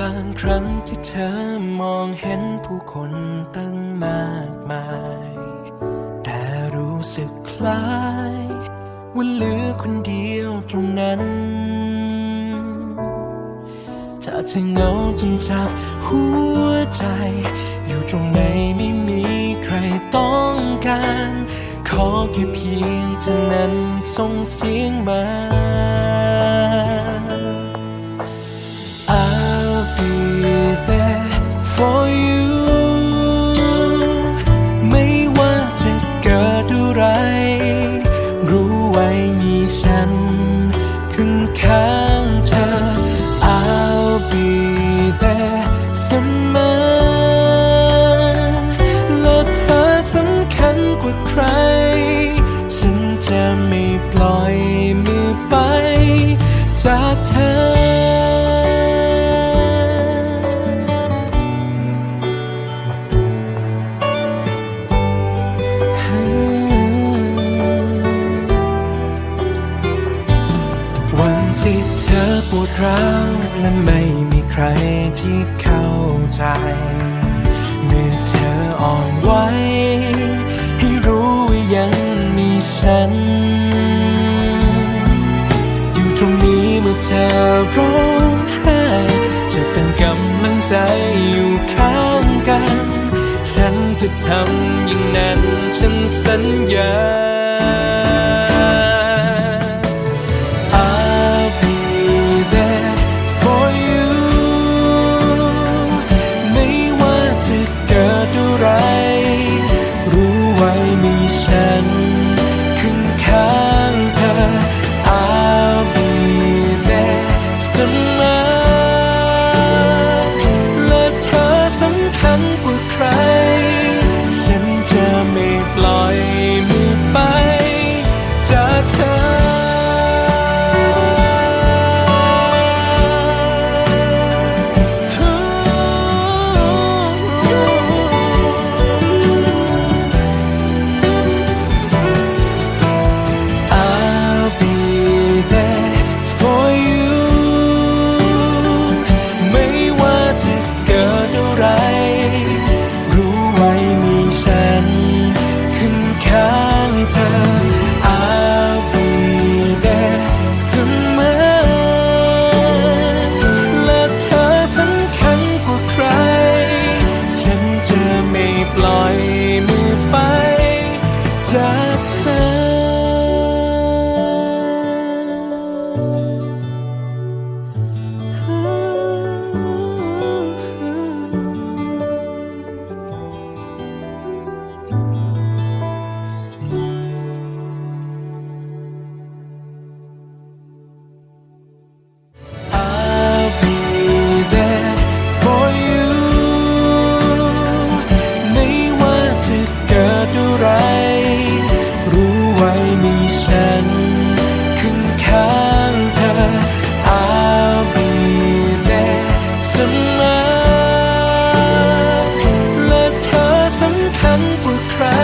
บางครั้งที่เธอมองเห็นผู้คนตั้งมากมาย แต่รู้สึกคล้ายว่าเหลือคนเดียวตรงนั้น ถ้าเธอเหงาจนจับหัวใจ อยู่ตรงไหนไม่มีใครต้องการ ขอแค่เพียงเธอนั้นส่งเสียงมา ไม่ปล่อยมือไป จากเธอ วันที่เธอปวดร้าวและไม่มีใครที่เข้าใจเมื่อเธออ่อนไหวให้รู้ว่ายังมีฉัน ใจอยู่ข้างกัน ฉันจะทำ ไม่ปล่อยมือไปจะ้งกว่าใคร